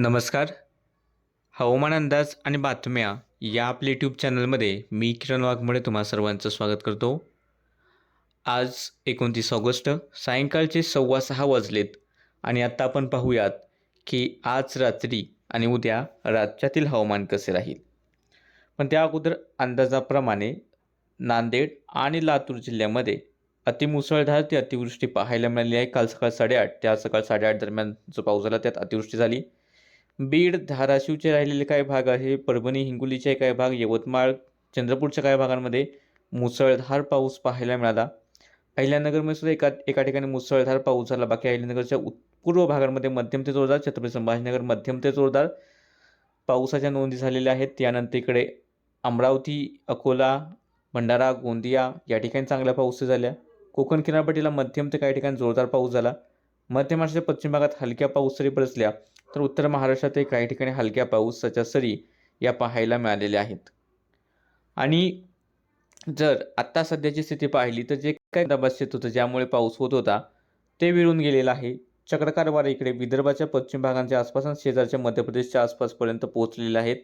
नमस्कार. हवामान अंदाज आणि बातम्या या आपल्या यूट्यूब चॅनलमध्ये मी किरण वाघमोडे तुम्हा सर्वांचं स्वागत करतो. आज एकोणतीस ऑगस्ट सायंकाळचे सव्वा सहा वाजलेत आणि आत्ता आपण पाहूयात की आज रात्री आणि उद्या राज्यातील हवामान कसे राहील. पण त्या अगोदर अंदाजाप्रमाणे नांदेड आणि लातूर जिल्ह्यामध्ये अतिमुसळधार ते अतिवृष्टी पाहायला मिळाली आहे. काल सकाळ साडेआठ त्या सकाळ साडेआठ दरम्यान जो पाऊस झाला त्यात अतिवृष्टी झाली. बीड धाराशिवचे राहिलेले काही भाग आहे? परभणी हिंगोलीचे काही भाग? यवतमाळ चंद्रपूरच्या काही भागांमध्ये मुसळधार पाऊस पाहायला मिळाला? अहिल्यानगरमध्ये सुद्धा एका एका ठिकाणी मुसळधार पाऊस झाला. बाकी अहिल्यानगरच्या पूर्व भागांमध्ये मध्यम ते जोरदार छत्रपती संभाजीनगर मध्यम ते जोरदार पावसाच्या नोंदी झालेल्या आहेत. त्यानंतर इकडे अमरावती अकोला भंडारा गोंदिया या ठिकाणी चांगल्या पाऊस झाल्या. कोकण किनारपट्टीला मध्यम ते काही ठिकाणी जोरदार पाऊस झाला. मध्य महाराष्ट्राच्या पश्चिम भागात हलक्या पाऊस तरी बरसल्या तर उत्तर महाराष्ट्रातही काही ठिकाणी हलक्या पाऊसाच्या सरी या पाहायला मिळालेल्या आहेत. आणि जर आत्ता सध्याची स्थिती पाहिली तर जे काही दबास शेत होतं ज्यामुळे पाऊस होत होता ते विरून गेलेलं आहे. चक्रकार वारे इकडे विदर्भाच्या पश्चिम भागांच्या आसपास आणि शेजारच्या मध्य प्रदेशच्या आसपासपर्यंत पोहोचलेले आहेत.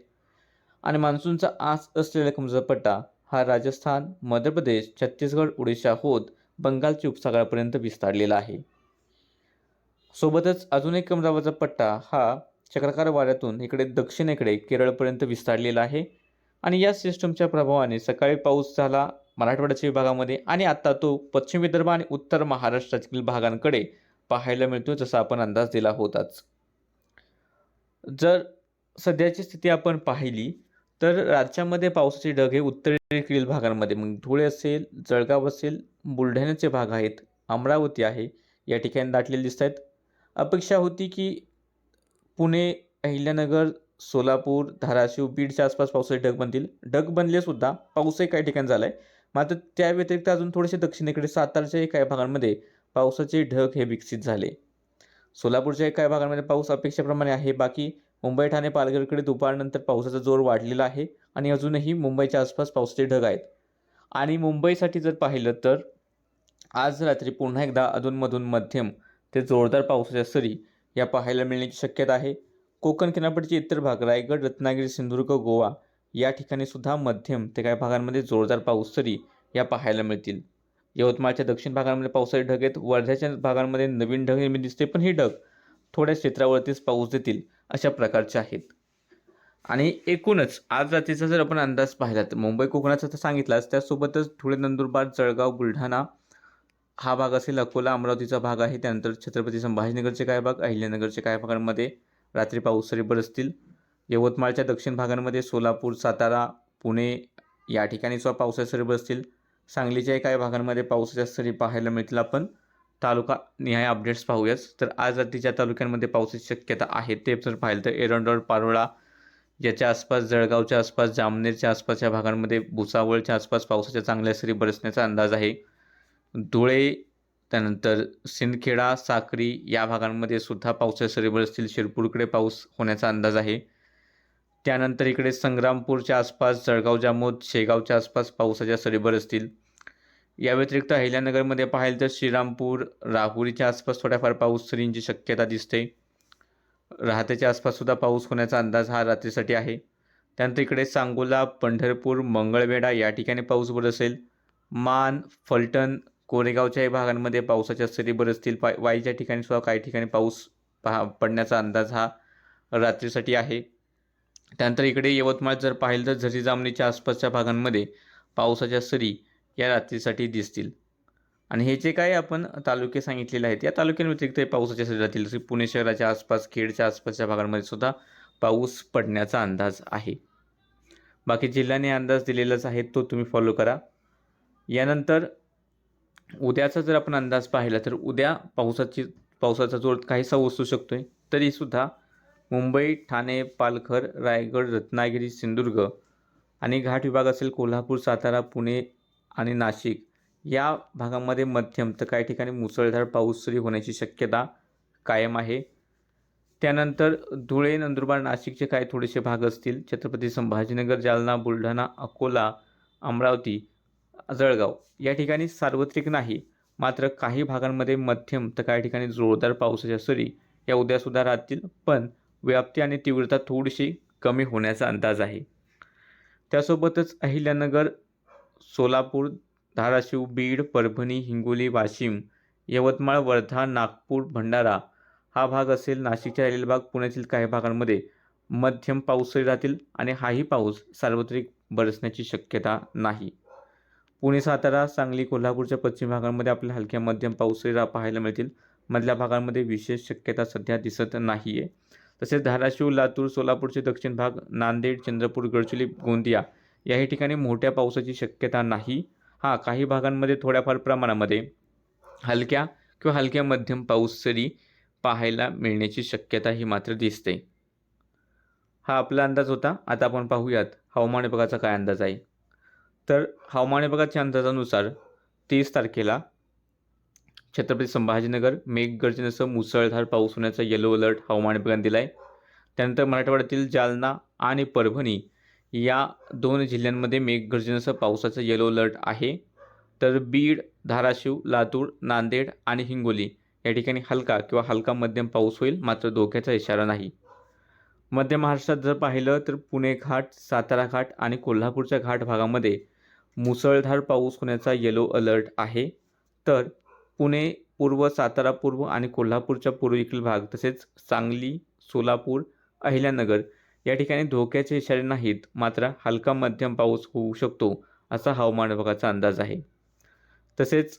आणि मान्सूनचा आस असलेला कमजोर पट्टा हा राजस्थान मध्य प्रदेश छत्तीसगड ओडिशा होत बंगालच्या उपसागरापर्यंत विस्तारलेला आहे. सोबतच अजून एक कमदाबाचा पट्टा हा चक्राकार वाऱ्यातून इकडे दक्षिणेकडे केरळपर्यंत विस्तारलेला आहे. आणि या सिस्टमच्या प्रभावाने सकाळी पाऊस झाला मराठवाड्याच्या विभागामध्ये आणि आता तो पश्चिम विदर्भ आणि उत्तर महाराष्ट्रातील भागांकडे पाहायला मिळतो जसा आपण अंदाज दिला होताच. जर सध्याची स्थिती आपण पाहिली तर राज्यामध्ये पावसाचे ढग हे उत्तरेकडील भागांमध्ये मग धुळे असेल जळगाव असेल बुलढाण्याचे भाग आहेत अमरावती आहे या ठिकाणी दाटलेले दिसत आहेत अपेक्षा होती की पुणे अहिल्यानगर सोलापूर धाराशिव बीडच्या आसपास पावसाचे ढग बनतील. ढग बनले सुद्धा पाऊसही काही ठिकाणी झाला आहे मात्र त्या व्यतिरिक्त अजून थोडेसे दक्षिणेकडे सातारच्याही काही भागांमध्ये पावसाचे ढग हे विकसित झाले. सोलापूरच्या काही भागांमध्ये पाऊस अपेक्षेप्रमाणे आहे. बाकी मुंबई ठाणे पालघरकडे दुपारनंतर पावसाचा जोर वाढलेला आहे आणि अजूनही मुंबईच्या आसपास पावसाचे ढग आहेत. आणि मुंबईसाठी जर पाहिलं तर आज रात्री पुन्हा एकदा अधूनमधून मध्यम ते जोरदार पावसाच्या सरी या पाहायला मिळण्याची शक्यता आहे. कोकण किनारपट्टीचे इतर भाग रायगड रत्नागिरी सिंधुदुर्ग गोवा या ठिकाणी सुद्धा मध्यम ते काही भागांमध्ये जोरदार पाऊस सरी या पाहायला मिळतील. यवतमाळच्या दक्षिण भागांमध्ये पावसाळी ढग आहेत. वर्ध्याच्या भागांमध्ये नवीन ढग निर्मित दिसते पण ही ढग थोड्या क्षेत्रावरतीच पाऊस देतील अशा प्रकारचे आहेत. आणि एकूणच आज रात्रीचा जर आपण अंदाज पाहिला तर मुंबई कोकणाचा तर सांगितलाच त्यासोबतच धुळे नंदुरबार जळगाव बुलढाणा हा भाग असेल अकोला अमरावतीचा भाग आहे. त्यानंतर छत्रपती संभाजीनगरचे काही भाग अहिल्यानगरचे काही भागांमध्ये रात्री पाऊस सरी बरसतील यवतमाळच्या दक्षिण भागांमध्ये सोलापूर सातारा पुणे या ठिकाणी सुद्धा पावसाच्या सरी बसतील सांगलीच्याही काही भागांमध्ये पावसाच्या सरी पाहायला मिळतील आपण. तालुका निहाय अपडेट्स पाहूयाच तर आज रात्रीच्या तालुक्यांमध्ये पावसाची शक्यता आहे ते जर पाहिलं तर एरंडोळ पारोळा याच्या आसपास जळगावच्या आसपास जामनेरच्या आसपासच्या भागांमध्ये भुसावळच्या आसपास पावसाच्या चांगल्या सरी बरसण्याचा अंदाज आहे. धुळे त्यानंतर सिंदखेडा साक्री या भागांमध्ये सुद्धा पावसाच्या सरी बरसतील शिरपूरकडे पाऊस होण्याचा अंदाज आहे. त्यानंतर इकडे संग्रामपूरच्या आसपास जळगाव जामोद शेगावच्या आसपास पावसाच्या सरी बरसतील या व्यतिरिक्त अहिल्यानगरमध्ये पाहिलं तर श्रीरामपूर राहुरीच्या आसपास थोड्याफार पाऊस सरींची शक्यता दिसते. राहतेच्या आसपाससुद्धा पाऊस होण्याचा अंदाज हा रात्रीसाठी आहे. त्यानंतर इकडे सांगोला पंढरपूर मंगळवेढा या ठिकाणी पाऊस बरसेल मान फलटण कोरेगावच्याही भागांमध्ये पावसाच्या सरी बरसतील. पा वाईच्या ठिकाणी सुद्धा काही ठिकाणी पाऊस पहा पडण्याचा अंदाज हा रात्रीसाठी आहे. त्यानंतर इकडे यवतमाळ जर पाहिलं तर झरी जामणीच्या आसपासच्या भागांमध्ये पावसाच्या सरी या रात्रीसाठी दिसतील. आणि हे जे काय आपण तालुके सांगितलेले आहेत या तालुक्यांव्यतिरिक्त पावसाच्या सरी राहतील. जसे पुणे शहराच्या आसपास खेडच्या आसपासच्या भागांमध्ये सुद्धा पाऊस पडण्याचा अंदाज आहे. बाकी जिल्ह्याने अंदाज दिलेलाच आहे तो तुम्ही फॉलो करा. यानंतर उद्याचा जर आपण अंदाज पाहिला तर उद्या पावसाची पावसाचा जोर काहीसा ओसू शकतो आहे तरीसुद्धा मुंबई ठाणे पालघर रायगड रत्नागिरी सिंधुदुर्ग आणि घाट विभाग असेल कोल्हापूर सातारा पुणे आणि नाशिक या भागामध्ये मध्यम तर काही ठिकाणी मुसळधार पाऊस तरी होण्याची शक्यता कायम आहे. त्यानंतर धुळे नंदुरबार नाशिकचे काही थोडेसे भाग असतील. छत्रपती संभाजीनगर जालना बुलढाणा अकोला अमरावती जळगाव. या ठिकाणी सार्वत्रिक नाही मात्र काही भागांमध्ये मध्यम तर काही ठिकाणी जोरदार पावसाच्या सरी या उद्यासुद्धा राहतील पण व्याप्ती आणि तीव्रता थोडीशी कमी होण्याचा अंदाज आहे. त्यासोबतच अहिल्यानगर सोलापूर धाराशिव बीड परभणी हिंगोली वाशिम यवतमाळ वर्धा नागपूर भंडारा हा भाग असेल नाशिकच्या राहिलेला भाग पुण्यातील काही भागांमध्ये मध्यम पाऊसही राहतील आणि हाही पाऊस सार्वत्रिक बरसण्याची शक्यता नाही. पुणे सातारा सांगली कोल्हापूरच्या पश्चिम भागांमध्ये आपल्याला हलक्या मध्यम पाऊसही पाहायला मिळतील. मधल्या भागांमध्ये विशेष शक्यता सध्या दिसत नाही आहे तसेच धाराशिव लातूर सोलापूरचे दक्षिण भाग नांदेड चंद्रपूर गडचिरोली गोंदिया याही ठिकाणी मोठ्या पावसाची शक्यता नाही. हां काही भागांमध्ये थोड्याफार प्रमाणामध्ये हलक्या किंवा हलक्या मध्यम पाऊस तरी पाहायला मिळण्याची शक्यता ही मात्र दिसते. हा आपला अंदाज होता. आता आपण पाहूयात. हवामान विभागाचा काय अंदाज आहे? तर हवामान विभागाच्या अंदाजानुसार तीस तारखेला छत्रपती संभाजीनगर मेघगर्जनेसह मुसळधार पाऊस होण्याचा येलो अलर्ट हवामान विभागाने दिला आहे त्यानंतर मराठवाड्यातील जालना आणि परभणी या दोन जिल्ह्यांमध्ये मेघगर्जनेसह पावसाचा येलो अलर्ट आहे. तर बीड धाराशिव लातूर नांदेड आणि हिंगोली या ठिकाणी हलका किंवा हलका मध्यम पाऊस होईल मात्र धोक्याचा इशारा नाही. मध्य महाराष्ट्रात जर पाहिलं तर पुणे घाट सातारा घाट आणि कोल्हापूरच्या घाट भागामध्ये मुसळधार पाऊस होण्याचा येलो अलर्ट आहे. तर पुणे पूर्व सातारा पूर्व आणि कोल्हापूरच्या पूर्वेकडील भाग तसेच सांगली सोलापूर अहिल्यानगर या ठिकाणी धोक्याचे इशारे नाहीत. मात्र हलका मध्यम पाऊस होऊ शकतो असा हवामान विभागाचा अंदाज आहे. तसेच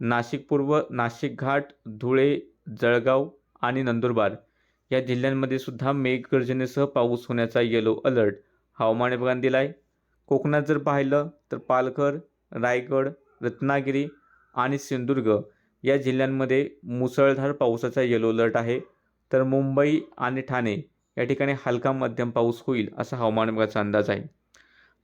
नाशिक पूर्व नाशिक घाट धुळे जळगाव आणि नंदुरबार या जिल्ह्यांमध्ये सुद्धा मेघगर्जनेसह पाऊस होण्याचा येलो अलर्ट हवामान विभागाने दिला आहे कोकणात जर पाहिलं तर पालघर रायगड रत्नागिरी आणि सिंधुदुर्ग या जिल्ह्यांमध्ये मुसळधार पावसाचा येलो अलर्ट आहे. तर मुंबई आणि ठाणे या ठिकाणी हलका मध्यम पाऊस होईल असा हवामान विभागाचा अंदाज आहे.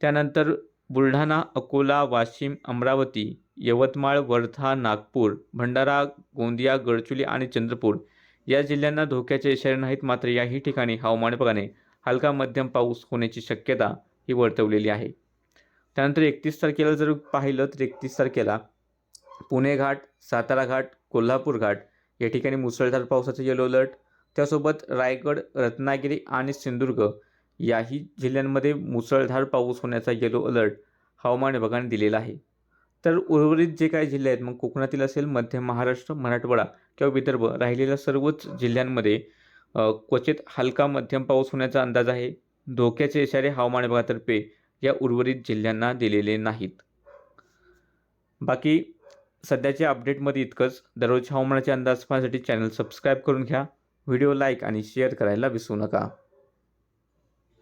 त्यानंतर बुलढाणा अकोला वाशिम अमरावती यवतमाळ वर्धा नागपूर भंडारा गोंदिया गडचुली आणि चंद्रपूर या जिल्ह्यांना धोक्याचे इशारे नाहीत. मात्र याही ठिकाणी हवामान विभागाने हलका मध्यम पाऊस होण्याची शक्यता ही वर्तवलेली आहे. त्यानंतर एकतीस तारखेला जर पाहिलं तर एकतीस तारखेला पुणे घाट सातारा घाट कोल्हापूर घाट या ठिकाणी मुसळधार पावसाचा येलो अलर्ट त्यासोबत रायगड रत्नागिरी आणि सिंधुदुर्ग याही जिल्ह्यांमध्ये मुसळधार पाऊस होण्याचा येलो अलर्ट हवामान विभागाने दिलेला आहे. तर उर्वरित जे काही जिल्हे आहेत मग कोकणातील असेल मध्य महाराष्ट्र मराठवाडा किंवा विदर्भ राहिलेल्या सर्वच जिल्ह्यांमध्ये क्वचित हलका मध्यम पाऊस होण्याचा अंदाज आहे. धोक्याचे इशारे हवामान विभागातर्फे या उर्वरित जिल्ह्यांना दिलेले नाहीत. बाकी सध्याच्या अपडेटमध्ये इतकंच. दररोज हवामानाचे अंदाज पाहण्यासाठी चॅनल सबस्क्राईब करून घ्या. व्हिडिओ लाईक आणि शेअर करायला विसरू नका.